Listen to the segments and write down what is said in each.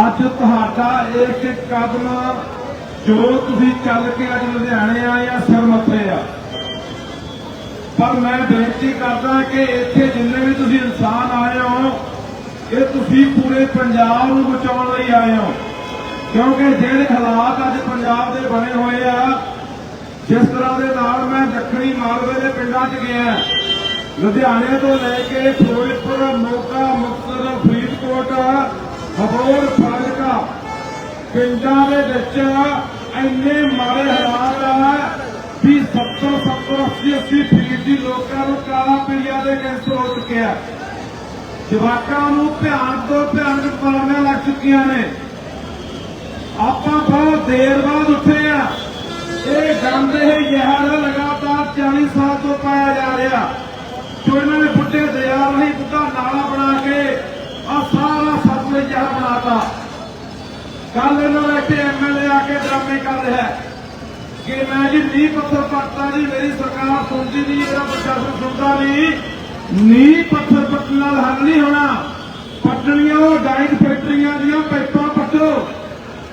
ਅੱਜ ਤੁਹਾਡਾ ਇੱਕ ਕਦਮ ਜੋ ਤੁਸੀਂ ਚੱਲ ਕੇ ਅੱਜ ਲੁਧਿਆਣੇ ਆਏ ਆ, ਸਿਰ ਮੱਥੇ ਆ। ਪਰ ਮੈਂ ਬੇਨਤੀ ਕਰਦਾ ਕਿ ਇੱਥੇ ਜਿੰਨੇ ਵੀ ਤੁਸੀਂ ਇਨਸਾਨ ਆਏ ਹੋ, ਇਹ ਤੁਸੀਂ ਪੂਰੇ ਪੰਜਾਬ ਨੂੰ ਬਚਾਉਣ ਲਈ ਆਏ ਹੋ। ਕਿਉਂਕਿ ਜਿਹੜੇ ਹਾਲਾਤ ਅੱਜ ਪੰਜਾਬ ਦੇ ਬਣੇ ਹੋਏ ਆ, ਜਿਸ ਤਰ੍ਹਾਂ ਦੇ ਨਾਲ ਮੈਂ ਦੱਖਣੀ ਮਾਲਵੇ ਦੇ ਪਿੰਡਾਂ 'ਚ ਗਿਆ। ਲੁਧਿਆਣੇ ਤੋਂ ਲੈ ਕੇ ਫਿਰੋਜ਼ਪੁਰ, ਮੋਗਾ, ਮੁਕਤਸਰ, ਫਰੀਦਕੋਟ ਹਬੋਰ ਫਾਜ਼ਿਲਕਾ ਪਿੰਡਾਂ ਦੇ ਵਿੱਚ ਇੰਨੇ ਮਾੜੇ ਹਾਲਾਤ ਆ ਵੀ 70 70 80 80 ਫੀਸਦੀ ਲੋਕਾਂ ਨੂੰ ਕਾਲਾ ਪੀਲੀਆ ਦੇ ਕੈਂਸਰ ਹੋ ਚੁੱਕਿਆ। ਜਵਾਕਾਂ ਨੂੰ ਭਿਆਨਕ ਤੋਂ ਭਿਆਨਕ ਬਿਮਾਰੀਆਂ ਲੱਗ ਚੁੱਕੀਆਂ ਨੇ। ਆਪਾਂ ਬਹੁਤ ਦੇਰ ਬਾਅਦ ਉੱਠੇ ਆ। ਇਹ ਗੰਦ ਇਹ ਜ਼ਹਿਰ ਲਗਾਤਾਰ 40 ਸਾਲ ਤੋਂ ਪਾਇਆ ਜਾ ਰਿਹਾ। ਜੋ ਇਹਨਾਂ ਨੇ ਬੁੱਢੇ ਦਰਿਆ ਨਹੀਂ ਬੁੱਢਾ ਨਾਲਾ ਬਣਾ ਕੇ ਆ ਸਾਰਾ ਸਤਲੁਜ ਜ਼ਹਿਰ ਬਣਾਤਾ ਕੱਲ ਇਹਨਾਂ ਦਾ ਇੱਥੇ ਐਮਐਲਏ ਆ ਕੇ ਡਰਾਮੇ ਕਰ ਰਿਹਾ ਕਿ ਮੈਂ ਜੀ ਨੀਂਹ ਪੱਥਰ ਪੱਟਦਾ ਜੀ, ਮੇਰੀ ਸਰਕਾਰ ਸੁਣਦੀ ਨਹੀਂ, ਮੇਰਾ ਪ੍ਰਸ਼ਾਸਨ ਸੁਣਦਾ ਨਹੀਂ, ਨੀਂਹ ਪੱਥਰ ਪੱਟਣ ਨਾਲ ਹੱਲ ਨਹੀਂ ਹੋਣਾ। ਪੱਟਣੀਆਂ ਡਾਈਟ ਫੈਕਟਰੀਆਂ ਦੀਆਂ ਪਾਈਪਾਂ ਪੱਟੋ।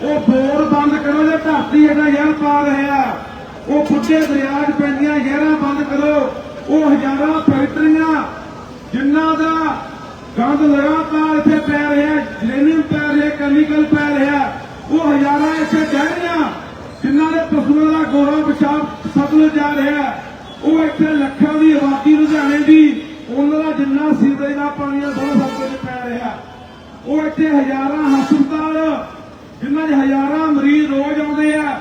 ਉਹ ਬੋਰ ਬੰਦ ਕਰੋ ਜੇ ਧਰਤੀ ਇਹਦਾ ਜ਼ਹਿਰ ਪਾ ਰਿਹਾ ਉਹ ਬੁੱਢੇ ਦਰਿਆ 'ਚ ਪੈਂਦੀਆਂ ਜ਼ਹਿਰਾਂ ਬੰਦ ਕਰੋ। ਉਹ ਹਜ਼ਾਰਾਂ ਫੈਕਟਰੀਆਂ ਜਿਨ੍ਹਾਂ ਦਾ ਗੰਦ ਲਗਾਤਾਰ ਇੱਥੇ ਪੈ ਰਿਹਾ ਜਲੇਨੀਅਮ ਪੈ ਰਿਹਾ ਕੈਮੀਕਲ ਪੈ ਰਿਹਾ। ਉਹ ਹਜ਼ਾਰਾਂ ਇੱਥੇ ਕਹਿ ਰਹੀਆਂ, ਜਿਨ੍ਹਾਂ ਦੇ ਪਸ਼ੂਆਂ ਦਾ ਗੋਰਾ ਪਿਸ਼ਾਬ ਸਤਲੁਜ ਜਾ ਰਿਹਾ ਉਹ ਇੱਥੇ ਲੱਖਾਂ ਦੀ ਆਬਾਦੀ ਲੁਧਿਆਣੇ ਦੀ, ਉਹਨਾਂ ਦਾ ਜਿੰਨਾ ਸੀਵਰੇਜ ਦਾ ਪਾਣੀ ਆ ਸਾਰਾ ਸਤਲੁਜ ਪੈ ਰਿਹਾ। ਉਹ ਇੱਥੇ ਹਜ਼ਾਰਾਂ ਹਸਪਤਾਲ, ਜਿਨ੍ਹਾਂ 'ਚ ਹਜ਼ਾਰਾਂ ਮਰੀਜ਼ ਰੋਜ਼ ਆਉਂਦੇ ਆ।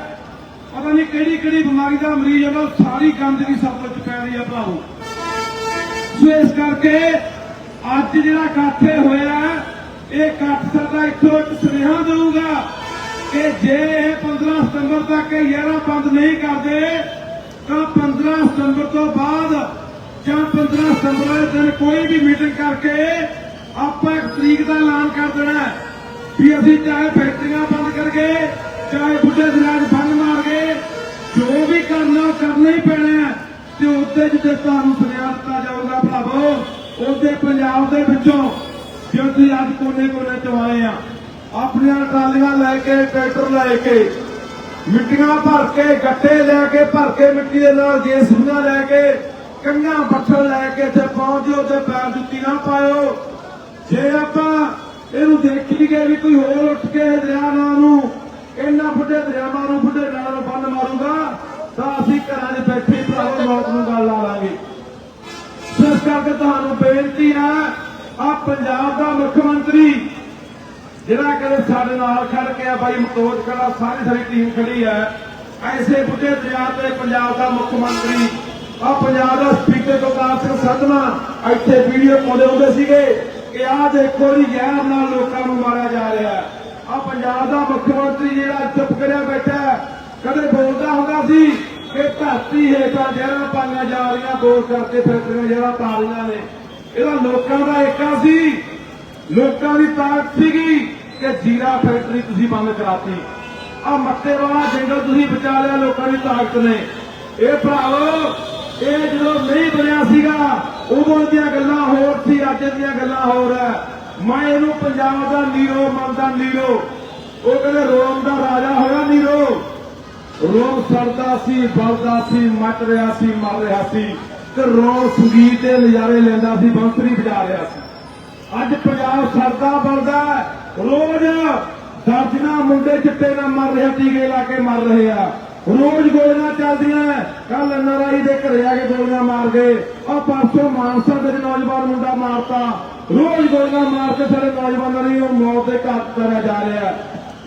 ਪਤਾ ਨਹੀਂ ਕਿਹੜੀ ਕਿਹੜੀ ਬਿਮਾਰੀ ਦਾ ਮਰੀਜ਼ ਆਉਂਦਾ ਸਾਰੀ ਗੰਦਗੀ ਸਤਲੁਜ 'ਚ ਪੈ ਰਹੀ ਆ ਭਰਾਵੋ। ਸੋ ਇਸ ਕਰਕੇ ਅੱਜ ਜਿਹੜਾ ਇਕੱਠੇ ਹੋਇਆ, ਇਹ ਇਕੱਠ ਸਾਡਾ ਇੱਥੋਂ ਇੱਕ ਸੁਨੇਹਾ ਦੇਊਗਾ। ਕਿ ਜੇ ਇਹ 15 ਸਤੰਬਰ ਤੱਕ ਇਹ ਯਾਰਾ ਬੰਦ ਨਹੀਂ ਕਰਦੇ, ਤਾਂ 15 ਸਤੰਬਰ ਤੋਂ ਬਾਅਦ ਜਾਂ 15 ਸਤੰਬਰ ਦੇ ਦਿਨ ਕੋਈ ਵੀ ਮੀਟਿੰਗ ਕਰਕੇ ਆਪਾਂ ਇੱਕ ਤਰੀਕ ਦਾ ਐਲਾਨ ਕਰ ਦੇਣਾ ਵੀ ਅਸੀਂ ਚਾਹੇ ਫੈਕਟਰੀਆਂ ਬੰਦ ਕਰਕੇ ਚਾਹੇ ਬੁੱਢੇ ਦਰਿਆ 'ਚ ਮਾਰ ਮਾਰਗੇ, ਜੋ ਵੀ ਕਰਨਾ ਉਹ ਕਰਨਾ ਹੀ ਪੈਣਾ ਤੇ ਉੱਤੇ ਜਿੱਤੇ ਤੁਹਾਨੂੰ ਸੁਨੇਹਾ ਦਿੱਤਾ ਜਾਊਗਾ ਭਰਾਵੋ, ਉਹਦੇ ਪੰਜਾਬ ਦੇ ਵਿੱਚੋਂ ਜੋ ਤੁਸੀਂ ਅੱਜ ਕੋਨੇ ਕੋਨੇ ਚ ਆਏ ਆ ਆਪਣੀਆਂ ਟਰਾਲੀਆਂ ਲੈ ਕੇ, ਟਰੈਕਟਰ ਲੈ ਕੇ, ਮਿੱਟੀਆਂ ਭਰ ਕੇ, ਗੱਟੇ ਲੈ ਕੇ, ਭਰ ਕੇ ਮਿੱਟੀ ਦੇ ਨਾਲ ਜੇਸੀਆਂ ਲੈ ਕੇ ਕੰਨਾਂ ਬੱਠਲ ਲੈ ਕੇ ਇੱਥੇ ਪਹੁੰਚ ਤੇ ਪੈਰ ਜੁੱਤੀ ਨਾ ਪਾਇਓ। ਜੇ ਆਪਾਂ ਇਹਨੂੰ ਦੇਖੀਏ ਵੀ ਕੋਈ ਹੋਰ ਉੱਠ ਕੇ ਦਰਿਆ ਨਾਲ ਨੂੰ ਇਹਨਾਂ ਬੁੱਢੇ ਦਰਿਆਵਾਂ ਨੂੰ ਬੁੱਢੇ ਨਾਲਾਂ ਨੂੰ ਬੰਦ ਮਾਰੂਗਾ, ਤਾਂ ਅਸੀਂ ਘਰਾਂ 'ਚ ਬੈਠੇ ਭਰਾਵੋ, ਮੌਤ ਨੂੰ ਗੱਲ ਲਾ ਲਾਂਗੇ। ਇਸ ਕਰਕੇ ਤੁਹਾਨੂੰ ਬੇਨਤੀ ਹੈ ਆ ਪੰਜਾਬ ਦਾ ਮੁੱਖ ਮੰਤਰੀ ਜਿਹੜਾ ਕਦੇ ਸਾਡੇ ਨਾਲ ਖੜ ਕੇ ਆ ਬਾਈ ਮਤੋਜ ਖੜਾ ਸਾਰੀ ਸਾਰੀ ਟੀਮ ਖੜੀ ਹੈ। ਐਸੇ ਬੁੱਢੇ ਦਰਿਆ ਤੇ ਪੰਜਾਬ ਦਾ ਮੁੱਖ ਮੰਤਰੀ ਆ ਪੰਜਾਬ ਦਾ ਸਪੀਕਰ ਗੁਰਦਾਰ ਸਿੰਘ ਸੰਧਵਾ, ਇੱਥੇ ਵੀਡੀਓ ਪਾਉਂਦੇ ਹੁੰਦੇ ਸੀਗੇ ਕਿ ਆਹ ਦੇਖੋ ਜੀ, ਜ਼ਹਿਰ ਨਾਲ ਲੋਕਾਂ ਨੂੰ ਮਾਰਿਆ ਜਾ ਰਿਹਾ ਆ ਪੰਜਾਬ ਦਾ ਮੁੱਖ ਮੰਤਰੀ ਜਿਹੜਾ ਚੁੱਪ ਕਰਿਆ ਬੈਠਾ ਕਦੇ ਬੋਲਦਾ ਹੁੰਦਾ ਸੀ ਕਿ ਧਰਤੀ ਹੇਠਾਂ ਜ਼ਹਿਰਾਂ ਪਾਈਆਂ ਜਾ ਰਹੀਆਂ ਬੋਲ ਕਰਕੇ ਫੈਕਟਰੀਆਂ ਜਿਹੜਾ ਪਾ ਰਹੀਆਂ ਨੇ। ਇਹਦਾ ਲੋਕਾਂ ਦਾ ਏਕਾ ਸੀ। ਲੋਕਾਂ ਦੀ ਤਾਕਤ ਸੀਗੀ। ਕਿ ਜੀਰਾ ਫੈਕਟਰੀ ਤੁਸੀਂ ਬੰਦ ਕਰਾਤੀ। ਆ ਮੱਤੇ ਵਾਲਾ ਜੰਗਲ ਤੁਸੀਂ ਬਚਾ ਲਿਆ, ਲੋਕਾਂ ਦੀ ਤਾਕਤ ਨੇ। ਇਹ ਭਰਾਵੋ, ਇਹ ਜਦੋਂ ਨਹੀਂ ਬਣਿਆ ਸੀਗਾ ਉਦੋਂ ਦੀਆਂ ਗੱਲਾਂ ਹੋਰ ਸੀ ਅੱਜ ਦੀਆਂ ਗੱਲਾਂ ਹੋਰ ਹੈ। ਮੈਂ ਇਹਨੂੰ ਪੰਜਾਬ ਦਾ ਨੀਰੋ ਮੰਨਦਾ, ਨੀਰੋ। ਉਹ ਕਹਿੰਦੇ ਰੋਮ ਦਾ ਰਾਜਾ ਹੋਇਆ ਨੀਰੋ। ਰੋਮ ਸਰਦਾ ਸੀ, ਬਲਦਾ ਸੀ, ਮੱਚ ਰਿਹਾ ਸੀ, ਮਰ ਰਿਹਾ ਸੀ। ਤੇ ਰੋਮ ਸੰਗੀਤ ਦੇ ਨਜ਼ਾਰੇ ਲੈਂਦਾ ਸੀ, ਬੰਸਰੀ ਵਜਾ ਰਿਹਾ ਸੀ। ਅੱਜ ਪੰਜਾਬ ਸਰਦਾ ਬਲਦਾ ਰੋਜ਼ ਦਰਜਨਾ ਮੁੰਡੇ ਚਿੱਟੇ ਨਾਲ ਮਰ ਰਿਹਾ, ਟੀਕੇ ਲਾ ਕੇ ਮਰ ਰਹੇ ਆ। ਰੋਜ਼ ਗੋਲੀਆਂ ਚੱਲਦੀਆਂ ਕੱਲ ਐਨਆਰਆਈ ਦੇ ਘਰੇ ਆ ਕੇ ਗੋਲੀਆਂ ਮਾਰ ਗਏ ਆ ਪਰਸੋਂ ਮਾਨਸਾ ਦੇ ਨੌਜਵਾਨ ਮੁੰਡਾ ਮਾਰਤਾ। ਰੋਜ਼ ਗੋਲੀਆਂ ਮਾਰ ਕੇ ਸਾਡੇ ਨੌਜਵਾਨਾਂ ਨੂੰ ਉਹ ਮੌਤ ਦੇ ਘਾਟ ਕਰਿਆ ਜਾ ਰਿਹਾ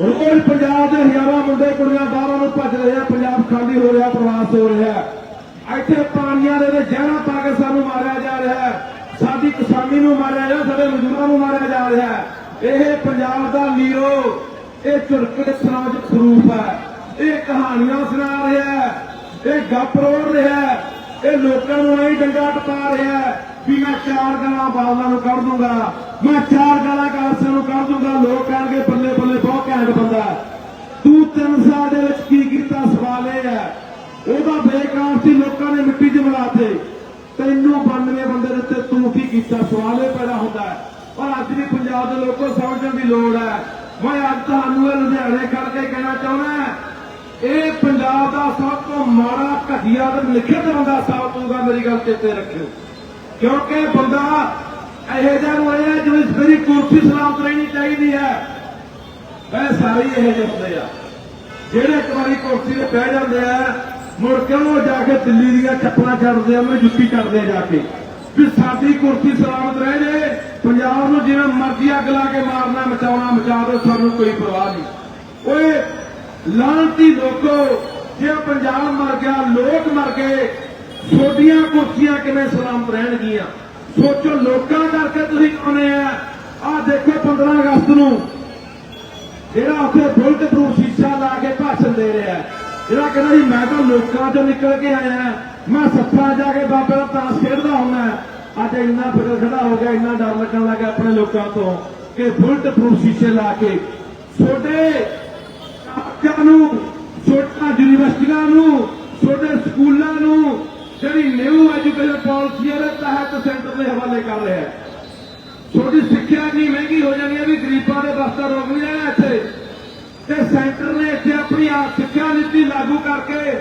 ਰੋਜ਼ ਪੰਜਾਬ ਦੇ ਹਜ਼ਾਰਾਂ ਮੁੰਡੇ, ਕੁੜੀਆਂ ਬਾਹਰਾਂ ਨੂੰ ਭੱਜ ਰਹੇ ਆ। ਪੰਜਾਬ ਖਾਲੀ ਹੋ ਰਿਹਾ, ਪ੍ਰਵਾਸ ਹੋ ਰਿਹਾ ਇੱਥੇ ਪਾਣੀਆਂ ਦੇ ਵਿੱਚ ਜ਼ਹਿਰਾਂ ਪਾ ਕੇ ਸਾਨੂੰ ਮਾਰਿਆ ਜਾ ਰਿਹਾ ਸਾਡੀ ਕਿਸਾਨੀ ਨੂੰ ਮਾਰਿਆ ਜਾ ਸਾਡੇ ਮਜ਼ਦੂਰਾਂ ਨੂੰ ਮਾਰਿਆ ਜਾ ਰਿਹਾ ਇਹ ਪੰਜਾਬ ਦਾ ਨੀਰੋ, ਇਹ ਝੁਰਕੇ ਸਮਾਜਿਕ ਸਰੂਪ ਹੈ। ਇਹ ਕਹਾਣੀਆਂ ਸੁਣਾ ਰਿਹਾ ਹੈ, ਇਹ ਗੱਪ ਰੋੜ ਰਿਹਾ ਹੈ, ਇਹ ਲੋਕਾਂ ਨੂੰ ਐਂ ਡੰਗਾ ਟਪਾ ਰਿਹਾ ਹੈ ਵੀ ਮੈਂ ਚਾਰ ਗਾਲਾਂ ਬਾਦਲਾਂ ਨੂੰ ਕੱਢ ਦੂੰਗਾ। ਮੈਂ ਚਾਰ ਗਾਲਾਂ ਕਾਂਗਰਸ ਨੂੰ ਕੱਢ ਦੂੰਗਾ, ਲੋਕ ਕਹਿਣਗੇ ਬੱਲੇ ਬੱਲੇ ਬਹੁਤ ਘੈਂਟ ਬੰਦਾ ਤੂੰ ਤਿੰਨ ਸਾਲ ਦੇ ਵਿੱਚ ਕੀ ਕੀਤਾ ਸਵਾਲ ਇਹ ਹੈ। ਉਹਦਾ ਬੇਕਾਰ ਸੀ, ਲੋਕਾਂ ਨੇ ਮਿੱਟੀ 'ਚ ਮਿਲਾਤੇ ਤੈਨੂੰ 92 ਬੰਦੇ ਦੇ ਉੱਤੇ ਤੂੰ ਕੀ ਕੀਤਾ? ਸਵਾਲ ਇਹ ਪੈਦਾ ਹੁੰਦਾ ਹੈ। ਪਰ ਅੱਜ ਵੀ ਪੰਜਾਬ ਦੇ ਲੋਕੋ ਸਮਝਣ ਦੀ ਲੋੜ ਹੈ। ਮੈਂ ਅੱਜ ਤੁਹਾਨੂੰ ਇਹ ਲੁਧਿਆਣੇ ਕਰਕੇ ਕਹਿਣਾ ਚਾਹੁੰਦਾ ਇਹ ਪੰਜਾਬ ਦਾ ਸਭ ਤੋਂ ਮਾੜਾ, ਘਟੀਆ ਤੇ ਲਿਖਿਤ ਬੰਦਾ ਸਾਬਤ ਹੋਊਗਾ ਮੇਰੀ ਗੱਲ ਚੇਤੇ ਰੱਖਿਓ। ਕਿਉਂਕਿ ਬੰਦਾ ਇਹੋ ਜਿਹਾ ਨੂੰ ਇਹ ਜਿਵੇਂ ਮੇਰੀ ਕੁਰਸੀ ਸਲਾਮਤ ਰਹਿਣੀ ਚਾਹੀਦੀ ਹੈ। ਮੈਂ ਸਾਰੇ ਹੀ ਇਹੋ ਜਿਹੇ ਹੁੰਦੇ ਆ। ਜਿਹੜੇ ਇੱਕ ਵਾਰੀ ਕੁਰਸੀ ਤੇ ਬਹਿ ਜਾਂਦੇ ਆ, ਮੁੜ ਕੇ ਉਹ ਜਾ ਕੇ ਦਿੱਲੀ ਦੀਆਂ ਚੱਪਲਾਂ ਛੱਡਦੇ ਆ ਉਹਨੂੰ ਜੁੱਤੀ ਕਰਦੇ ਆ ਜਾ ਕੇ। ਵੀ ਸਾਡੀ ਕੁਰਸੀ ਸਲਾਮਤ ਰਹੇ ਜੇ। ਪੰਜਾਬ ਨੂੰ ਜਿਵੇਂ ਮਰਜ਼ੀ ਅੱਗ ਲਾ ਕੇ ਮਾਰਨਾ, ਮਚਾਉਣਾ, ਮਚਾ ਦਿਓ, ਸਾਨੂੰ ਕੋਈ ਪਰਵਾਹ ਨਹੀਂ। ਓਏ, ਲਾਂਤੀ ਲੋਕੋ ਜੇ ਪੰਜਾਬ ਮਰ ਗਿਆ, ਲੋਕ ਮਰ ਗਏ ਛੋਟੀਆਂ ਕੁਰਸੀਆਂ ਕਿਵੇਂ ਸਲਾਮਤ ਰਹਿਣਗੀਆਂ? ਸੋਚੋ, ਲੋਕਾਂ ਕਰਕੇ ਤੁਸੀਂ ਆਉਨੇ ਆ। ਆਹ ਦੇਖੋ 15 ਅਗਸਤ ਨੂੰ। ਜਿਹੜਾ ਉੱਥੇ ਬੁਲਟ ਪ੍ਰੂਫ ਸ਼ੀਸ਼ਾ ਲਾ ਕੇ ਭਾਸ਼ਣ ਦੇ ਰਿਹਾ ਜਿਹੜਾ ਕਹਿੰਦਾ ਜੀ, ਮੈਂ ਤਾਂ ਲੋਕਾਂ ਚੋਂ ਨਿਕਲ ਕੇ ਆਇਆ। ਮੈਂ ਸੱਥਾਂ ਜਾ ਕੇ ਬਾਬੇ ਦਾ ਤਾਸ਼ ਖੇਡਦਾ ਹੁੰਦਾ ਅੱਜ ਇੰਨਾ ਫਿਕਰ ਖੜਾ ਹੋ ਗਿਆ, ਇੰਨਾ ਡਰ ਲੱਗਣ ਲੱਗਾ ਆਪਣੇ ਲੋਕਾਂ ਤੋਂ ਕਿ ਬੁਲਟ ਪ੍ਰੂਫ ਸ਼ੀਸ਼ੇ ਲਾ ਕੇ ਛੋਟੇ ਕਾਲਜਾਂ ਨੂੰ ਛੋਟਾ ਯੂਨੀਵਰਸਿਟੀਆਂ ਨੂੰ ਛੋਟੇ ਸਕੂਲਾਂ ਨੂੰ, ਜਿਹੜੀ ਨਿਊ ਐਜੂਕੇਸ਼ਨ ਪਾਲਿਸੀ ਦੇ ਤਹਿਤ ਸੈਂਟਰ ਦੇ ਹਵਾਲੇ ਕਰ ਰਿਹਾ ਹੈ। ਛੋਟੀ ਸਿੱਖਿਆ ਨਹੀਂ ਮਹਿੰਗੀ ਹੋ ਜਾਣੀ ਹੈ ਵੀ ਗਰੀਬਾਂ ਦੇ ਵਾਸਤੇ ਰੋਕ ਨਹੀਂ ਰਹਿਣਾ ਇੱਥੇ। ਤੇ ਸੈਂਟਰ ਨੇ ਇੱਥੇ ਆਪਣੀ ਸਿੱਖਿਆ ਨੀਤੀ ਲਾਗੂ ਕਰਕੇ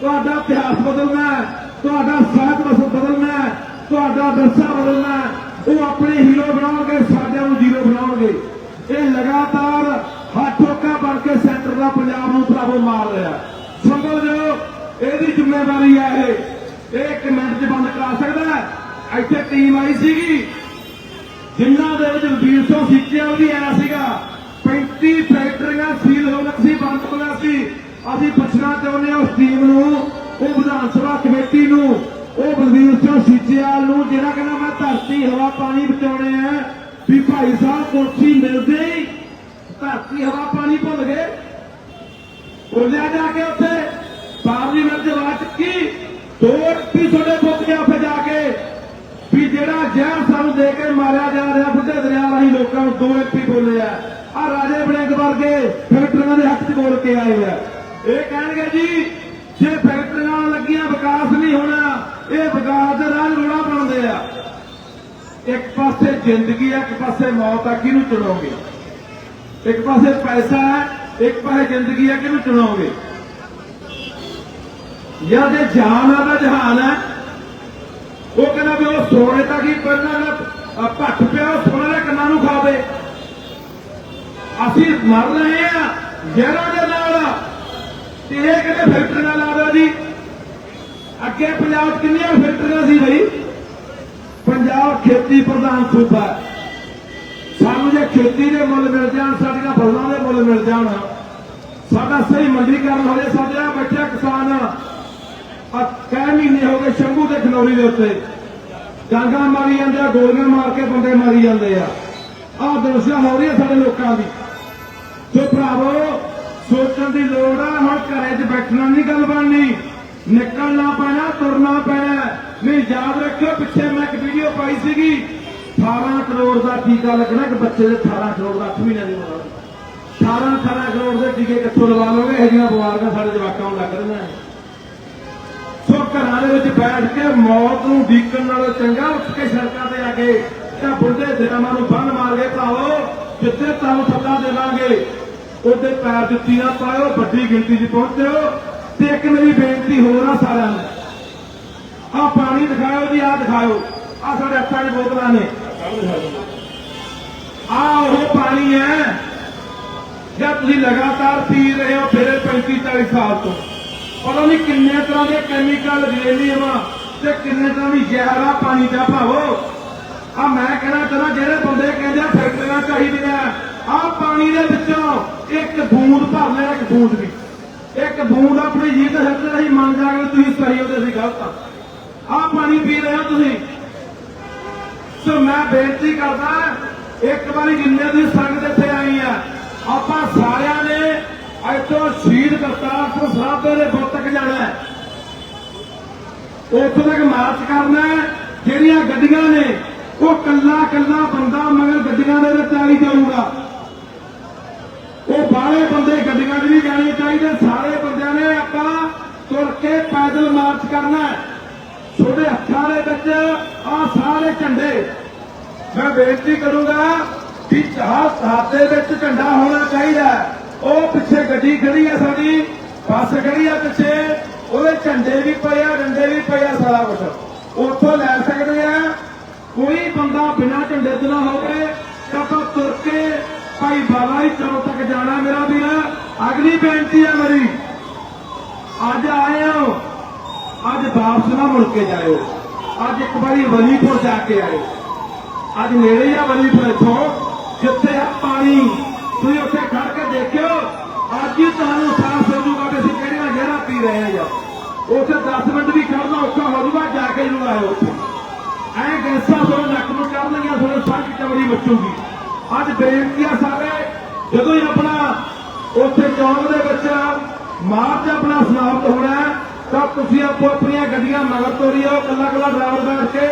ਤੁਹਾਡਾ ਇਤਿਹਾਸ ਬਦਲਣਾ ਤੁਹਾਡਾ ਸਾਹਿਤ ਬਦਲਣਾ ਤੁਹਾਡਾ ਵਿਰਸਾ ਬਦਲਣਾ ਉਹ ਆਪਣੇ ਹੀਰੋ ਬਣਾਉਣਗੇ ਸਾਡਿਆਂ ਨੂੰ ਜ਼ੀਰੋ ਬਣਾਉਣਗੇ। ਇਹ ਲਗਾਤਾਰ ਹੱਥੋਕਾ ਬਣ ਕੇ ਸੈਂਟਰ ਦਾ ਪੰਜਾਬ ਨੂੰ ਭਰਾਵੋ ਮਾਰ ਰਿਹਾ। ਸੰਭਲ ਜੋ ਇਹਦੀ ਜ਼ਿੰਮੇਵਾਰੀ ਹੈ ਇਹ। ਇਹ ਇੱਕ ਮਿੰਟ 'ਚ ਬੰਦ ਕਰਾ ਸਕਦਾ ਇੱਥੇ ਟੀਮ ਆਈ ਸੀਗੀ। ਜਿਨ੍ਹਾਂ ਦੇ ਵਿੱਚ ਵੀਰ ਸਿੰਘ ਸਿੱਚਿਆ ਵੀ ਆਇਆ ਸੀਗਾ। 35 ਫੈਕਟਰੀਆਂ ਸੀਲ ਹੋਣਾ ਸੀ, ਬੰਦ ਹੋਣਾ ਸੀ। ਅਸੀਂ ਪੁੱਛਣਾ ਚਾਹੁੰਦੇ ਹਾਂ ਉਸ ਟੀਮ ਨੂੰ, ਉਹ ਵਿਧਾਨ ਸਭਾ ਕਮੇਟੀ ਨੂੰ ਉਹ ਬਲਵੀਰ ਸਿੰਘ ਸਿੱਚਿਆਲ ਨੂੰ, ਜਿਹੜਾ ਕਹਿੰਦਾ ਮੈਂ ਧਰਤੀ ਹਵਾ ਪਾਣੀ ਬਚਾਉਣੇ ਆ, ਵੀ ਭਾਈ ਸਾਹਿਬ ਕੁਰਸੀ ਮਿਲਦੇ ਹੀ ਧਰਤੀ ਹਵਾ ਪਾਣੀ ਭੁੱਲ ਗਏ। ਬੋਲਿਆ ਜਾ ਕੇ ਉੱਥੇ, ਪਾਰਲੀਮੈਂਟ ਦੇ ਬਾਅਦ ਚੁੱਕੀ ਦੋ ਐਮਪੀ ਤੁਹਾਡੇ ਪੁੱਤ ਗਿਆ ਜਾ ਕੇ, ਵੀ ਜਿਹੜਾ ਜ਼ਹਿਰ ਸਾਨੂੰ ਦੇ ਕੇ ਮਾਰਿਆ ਜਾ ਰਿਹਾ, ਬੁੱਢੇ ਦਰਿਆ ਰਾਹੀਂ ਲੋਕਾਂ ਨੂੰ ਦੋ ਐਮਪੀ ਬੋਲੇ ਆ। ਆ ਰਾਜੇ ਬੜਿੰਗ ਵਰਗੇ ਫੈਕਟਰੀਆਂ ਦੇ ਹੱਕ 'ਚ ਬੋਲ ਕੇ ਆਏ ਆ। ਇਹ ਕਹਿਣਗੇ ਜੀ, ਜੇ ਫੈਕਟਰੀਆਂ ਨਾਲ ਲੱਗੀਆਂ ਵਿਕਾਸ ਨਹੀਂ ਹੋਣਾ ਇਹ ਵਿਕਾਸ ਦੇ ਰਾਹ ਰੋੜਾ ਬਣਦੇ ਆ। ਇੱਕ ਪਾਸੇ ਜ਼ਿੰਦਗੀ ਆ, ਇੱਕ ਪਾਸੇ ਮੌਤ ਆ, ਕਿਹਨੂੰ ਚੁਣੋਗੇ? ਇੱਕ ਪਾਸੇ ਪੈਸਾ ਹੈ ਇੱਕ ਪਾਸੇ ਜ਼ਿੰਦਗੀ ਹੈ ਕਿਹਨੂੰ ਚੁਣੋਗੇ? ਜਾਂ ਜੇ ਜਾਨ ਆ ਦਾ ਜਹਾਨ ਹੈ ਉਹ ਕਹਿੰਦਾ ਵੀ ਉਹ ਸੋਨੇ ਤੱਕ ਹੀ ਪਹਿਲਾਂ ਨਾ ਭੱਠ ਪਿਆ, ਉਹ ਸੋਨੇ ਦੇ ਕੰਨਾਂ ਨੂੰ ਖਾਵੇ। ਅਸੀਂ ਮਰ ਰਹੇ ਆ, ਜ਼ਹਿਰਾਂ ਦੇ ਨਾਲ ਤੇ ਇਹ ਕਹਿੰਦੇ ਫੈਕਟਰੀਆਂ ਲਾ ਦਿਓ ਜੀ? ਅੱਗੇ ਪੰਜਾਬ ਕਿੰਨੀਆਂ ਫੈਕਟਰੀਆਂ ਸੀ ਬਈ? ਪੰਜਾਬ ਖੇਤੀ ਪ੍ਰਧਾਨ ਸੂਬਾ ਸਾਨੂੰ ਜੇ ਖੇਤੀ ਦੇ ਮੁੱਲ ਮਿਲ ਜਾਣ, ਸਾਡੀਆਂ ਫਸਲਾਂ ਦੇ ਮੁੱਲ ਮਿਲ ਜਾਣ, ਸਾਡਾ ਸਹੀ ਮੰਡੀਕਰਨ ਹੋ ਜਾਏ ਸਾਡੇ ਆ ਬੈਠੇ ਕਿਸਾਨ। ਆ ਕਈ ਮਹੀਨੇ ਹੋ ਗਏ ਸ਼ੰਭੂ ਤੇ ਖਨੌਰੀ ਦੇ ਉੱਤੇ। ਡਾਂਗਾ ਮਾਰੀ ਜਾਂਦੇ ਆ, ਗੋਲੀਆਂ ਮਾਰ ਕੇ ਬੰਦੇ ਮਾਰੀ ਜਾਂਦੇ ਆ। ਆਹ ਦੁਰਸ਼ਾ ਹੋ ਰਹੀ ਹੈ ਸਾਡੇ ਲੋਕਾਂ ਦੀ। ਸੋ ਭਰਾਵੋ, ਸੋਚਣ ਦੀ ਲੋੜ ਆ, ਹੁਣ ਘਰੇ 'ਚ ਬੈਠਣਾ ਨਹੀਂ ਗੱਲ ਬਣਨੀ। ਨਿਕਲਣਾ ਪੈਣਾ, ਤੁਰਨਾ ਪੈਣਾ ਨਹੀਂ, ਯਾਦ ਰੱਖਿਓ, ਪਿੱਛੇ ਮੈਂ ਇੱਕ ਵੀਡੀਓ ਪਾਈ ਸੀਗੀ। 18 ਕਰੋੜ ਦਾ ਟੀਕਾ ਲੱਗਣਾ ਕਿ ਬੱਚੇ ਦੇ 18 ਕਰੋੜ ਦਾ 8 ਮਹੀਨੇ ਦੀ ਉਮਰ। 18 18 ਕਰੋੜ ਦੇ ਟੀਕੇ ਕਿੱਥੋਂ ਲਵਾ ਲੋਗੇ ਇਹ ਜਿਹੀਆਂ ਬਿਮਾਰੀਆਂ ਸਾਡੇ ਜਵਾਕਾਂ ਨੂੰ ਲੱਗ ਰਹੀਆਂ ਸੋ ਘਰਾਂ ਦੇ ਵਿੱਚ ਬੈਠ ਕੇ ਮੌਤ ਨੂੰ ਡੀਕਣ ਨਾਲੋਂ ਚੰਗਾ, ਉੱਠ ਕੇ ਸੜਕਾਂ ਤੇ ਆ ਕੇ ਤਾਂ ਬੁੱਢੇ ਦਿਨਾਂ ਨੂੰ ਬੰਨ ਮਾਰ ਕੇ ਭਰਾਵੋ, ਜਿੱਥੇ ਤੁਹਾਨੂੰ ਸੱਦਾ ਦੇਵਾਂਗੇ, ਉਹਦੇ ਪੈਰ ਜੁੱਤੀ ਨਾ ਪਾਇਓ, ਵੱਡੀ ਗਿਣਤੀ 'ਚ ਪਹੁੰਚਿਓ। ਤੇ ਇੱਕ ਮੇਰੀ ਬੇਨਤੀ ਹੋਰ ਆ ਸਾਰਿਆਂ ਨੂੰ। ਆਹ ਪਾਣੀ ਦਿਖਾਓ ਜੀ, ਆਹ ਦਿਖਾਓ। ਆਹ ਸਾਡੇ ਹੱਥਾਂ 'ਚ ਬੋਤਲਾਂ ਨੇ। ਆਹ ਉਹ ਪਾਣੀ ਹੈ ਜਾਂ ਤੁਸੀਂ ਲਗਾਤਾਰ ਪੀ ਰਹੇ ਹੋ ਫਿਰ 35 40 ਸਾਲ ਤੋਂ। ਪਤਾ ਨਹੀਂ ਕਿੰਨੇ ਤਰ੍ਹਾਂ ਦੇ ਕੈਮੀਕਲ ਰੇਲੀਅਮ ਤੇ ਕਿੰਨੇ ਤਰ੍ਹਾਂ ਦੀ ਜ਼ਹਿਰਾ ਪਾਣੀ ਦਾ ਭਾਵੋ। ਆ ਮੈਂ ਕਹਿਣਾ ਚਾਹੁੰਦਾ, ਜਿਹੜੇ ਬੰਦੇ ਕਹਿੰਦੇ ਆ ਫੈਕਟਰੀਆਂ ਚਾਹੀਦੀਆਂ ਆ ਪਾਣੀ ਦੇ ਵਿੱਚੋਂ ਇੱਕ ਬੂੰਦ ਭਰ ਲੈਣਾ ਇੱਕ ਬੂੰਦ ਵੀ। ਇੱਕ ਬੂੰਦ ਆਪਣੀ ਜੀਭ ਦੇ ਸਿਰ ਤੇ ਅਸੀਂ ਮੰਨ ਜਾਗੇ ਤੁਸੀਂ ਸਹੀ ਹੋ ਤੇ ਅਸੀਂ ਗਲਤ ਆ। ਆ ਪਾਣੀ ਪੀ ਰਹੇ ਹੋ ਤੁਸੀਂ। ਸੋ ਮੈਂ ਬੇਨਤੀ ਕਰਦਾ, ਇੱਕ ਵਾਰੀ ਜਿੰਨੇ ਦੀ ਸੰਗਤ ਇੱਥੇ ਆਈ ਆ, ਆਪਾਂ ਸਾਰਿਆਂ ਨੇ ਇੱਥੋਂ ਸ਼ਹੀਦ ਕਰਤਾਰਪੁਰ ਸਾਹਿਬ ਦੇ ਬੁੱਤ ਤੱਕ ਜਾਣਾ ਹੈ। ਉੱਥੋਂ ਤੱਕ ਮਾਰਚ ਕਰਨਾ ਜਿਹੜੀਆਂ ਗੱਡੀਆਂ ਨੇ, ਉਹ ਕੱਲਾ ਕੱਲਾ ਬੰਦਾ ਮਗਰ ਗੱਡੀਆਂ ਦੇ ਵਿੱਚ ਆਈ ਜਾਊਗਾ ਉਹ ਬਾਹਲੇ ਬੰਦੇ ਗੱਡੀਆਂ 'ਚ ਨਹੀਂ ਜਾਣੇ ਚਾਹੀਦੇ ਸਾਰੇ ਬੰਦਿਆਂ ਨੇ ਆਪਾਂ ਤੁਰ ਕੇ ਪੈਦਲ ਮਾਰਚ ਕਰਨਾ ਤੁਹਾਡੇ ਹੱਥਾਂ ਦੇ ਵਿੱਚ ਆ ਸਾਰੇ ਝੰਡੇ। ਮੈਂ ਬੇਨਤੀ ਕਰੂੰਗਾ ਵੀ ਹੱਥ ਹੱਥ ਦੇ ਵਿੱਚ ਝੰਡਾ ਹੋਣਾ ਚਾਹੀਦਾ ਉਹ ਪਿੱਛੇ ਗੱਡੀ ਖੜੀ ਹੈ ਸਾਡੀ, ਬੱਸ ਖੜੀ ਹੈ ਪਿੱਛੇ। ਉਹਦੇ ਝੰਡੇ ਵੀ ਪਏ ਆ, ਡੰਡੇ ਵੀ ਪਏ ਆ ਸਾਰਾ ਕੁਝ ਉੱਥੋਂ ਲੈ ਸਕਦੇ ਆ। ਕੋਈ ਬੰਦਾ ਬਿਨਾਂ ਝੰਡੇ ਤੋਂ ਨਾ ਹੋਵੇ, ਤਾਂ ਆਪਾਂ ਤੁਰ ਕੇ ਭਾਈ ਬਾਬਾ ਜੀ ਚੌਕ ਤੱਕ ਜਾਣਾ ਮੇਰਾ ਵੀਰ। ਅਗਲੀ ਬੇਨਤੀ ਹੈ ਮੇਰੀ। ਅੱਜ ਆਏ ਹੋ। ਅੱਜ ਵਾਪਸ ਨਾ ਮੁੜ ਕੇ ਜਾਇਓ। ਅੱਜ ਇੱਕ ਵਾਰੀ ਵਲੀਪੁਰ ਜਾ ਕੇ ਆਇਓ। ਅੱਜ ਨੇੜੇ ਆ ਵਲੀਪੁਰ ਇੱਥੋਂ ਜਿੱਥੇ ਆ ਪਾਣੀ। ਤੁਸੀਂ ਉੱਥੇ ਖੜ ਕੇ ਦੇਖਿਓ ਅੱਜ ਹੀ ਤੁਹਾਨੂੰ ਸਾਫ਼ ਹੋ ਜਾਊਗਾ ਕਿ ਅਸੀਂ ਕਿਹੜੀਆਂ ਜਗ੍ਹਾ ਪੀ ਰਹੇ ਹਾਂ ਉੱਥੇ 10 ਮਿੰਟ ਵੀ ਖੜਨਾ ਔਖਾ ਹੋ ਜਾਊਗਾ ਜਾ ਕੇ ਜਰੂਰ ਆਇਓ ਉੱਥੇ। ਐ ਗੈਸਾਂ ਤੁਹਾਡੇ ਨੱਕ ਨੂੰ ਚੜਨਗੀਆਂ ਤੁਹਾਨੂੰ ਸੱਚ ਚਮੜੀ ਮੱਚੂਗੀ। ਅੱਜ ਬੇਨਤੀ ਆ ਸਾਰੇ ਜਦੋਂ ਹੀ ਆਪਣਾ ਉੱਥੇ ਚੌਂਕ ਦੇ ਵਿੱਚ ਮਾਰਚ ਆਪਣਾ ਸਮਾਪਤ ਹੋਣਾ ਹੈ, ਤਾਂ ਤੁਸੀਂ ਆਪੋ ਆਪਣੀਆਂ ਗੱਡੀਆਂ ਮਗਰ ਤੋਰੀਓ ਕੱਲਾ ਕੱਲਾ ਡਰਾਈਵਰ ਬੈਠ ਕੇ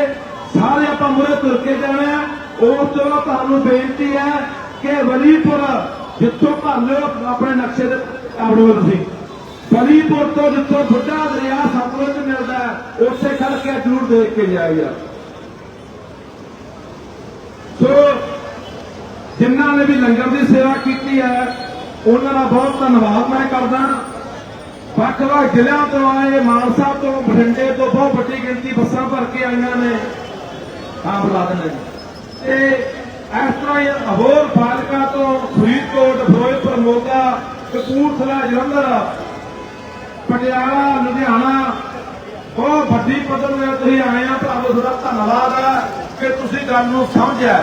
ਸਾਰੇ ਆਪਾਂ ਮੁਰੇ ਤੁਰ ਕੇ ਜਾਣਾ ਹੈ। ਉਸ ਤੋਂ ਬਾਅਦ ਤੁਹਾਨੂੰ ਬੇਨਤੀ ਹੈ ਕਿ ਵਲੀਪੁਰ ਜਿੱਥੋਂ ਭਰ ਲਿਓ ਆਪਣੇ ਨਕਸ਼ੇ ਦੇ ਆਪਣੋ ਤੁਸੀਂ। ਵਲੀਪੁਰ ਤੋਂ ਜਿੱਥੋਂ ਬੁੱਢਾ ਦਰਿਆ ਸਤਲੁਜ ਮਿਲਦਾ ਉਸੇ ਕਰਕੇ ਜ਼ਰੂਰ ਦੇਖ ਕੇ ਜਾਈਏ। ਸੋ ਜਿਨ੍ਹਾਂ ਨੇ ਵੀ ਲੰਗਰ ਦੀ ਸੇਵਾ ਕੀਤੀ ਹੈ, ਉਹਨਾਂ ਦਾ ਬਹੁਤ ਧੰਨਵਾਦ ਮੈਂ ਕਰਦਾ। ਵੱਖ-ਵੱਖ ਜ਼ਿਲ੍ਹਿਆਂ ਤੋਂ ਆਏ, ਮਾਨਸਾ ਤੋਂ, ਬਠਿੰਡੇ ਤੋਂ ਬਹੁਤ ਵੱਡੀ ਗਿਣਤੀ ਬੱਸਾਂ ਭਰ ਕੇ ਆਈਆਂ ਨੇ। ਹਾਂ ਬੁਲਾ ਦਿੰਦੇ ਤੇ ਇਸ ਤਰ੍ਹਾਂ ਹੀ ਅਬੋਰ ਫਾਜ਼ਿਲਕਾ ਤੋਂ ਫਰੀਦਕੋਟ, ਫਿਰੋਜ਼ਪੁਰ, ਮੋਗਾ, ਕਪੂਰਥਲਾ, ਜਲੰਧਰ, ਪਟਿਆਲਾ, ਲੁਧਿਆਣਾ ਬਹੁਤ ਵੱਡੀ ਪੱਧਰ ਤੇ ਤੁਸੀਂ ਆਏ ਆ। ਤੁਹਾਨੂੰ ਤੁਹਾਡਾ ਧੰਨਵਾਦ ਹੈ ਕਿ ਤੁਸੀਂ ਗੱਲ ਨੂੰ ਸਮਝਿਆ।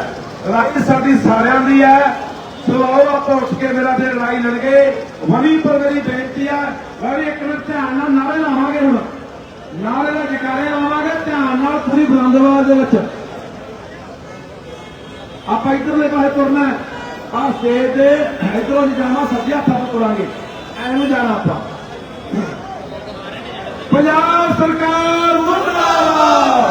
ਲੜਾਈ ਸਾਡੀ ਸਾਰਿਆਂ ਦੀ ਹੈ। ਸੋ ਆਓ ਆਪਾਂ ਉੱਠ ਕੇ ਮੇਰਾ ਤੇ ਲੜਾਈ ਲੜ ਗਏ ਪਰ ਮੇਰੀ ਬੇਨਤੀ ਹੈ ਮੈਂ ਇੱਕ ਮਿੰਟ ਧਿਆਨ ਨਾਲ ਨਾਰੇ ਲਾਵਾਂਗੇ ਹੁਣ। ਨਾਰੇ ਦਾ ਜਕਾਰੇ ਲਾਵਾਂਗੇ, ਧਿਆਨ ਨਾਲ ਪੂਰੀ ਬੁਲੰਦਵਾਜ਼ ਦੇ ਵਿੱਚ। ਆਪਾਂ ਇਧਰਲੇ ਪਾਸੇ ਤੁਰਨਾ ਆ ਸਟੇਜ ਦੇ ਇਧਰੋਂ ਜਾਣਾ, ਸੱਜੇ ਹੱਥ ਤੋਂ ਤੁਰਾਂਗੇ। ਐਨੂੰ ਜਾਣਾ ਆਪਾਂ। ਪੰਜਾਬ ਸਰਕਾਰ ਮੁਰਦਾਬਾਦ!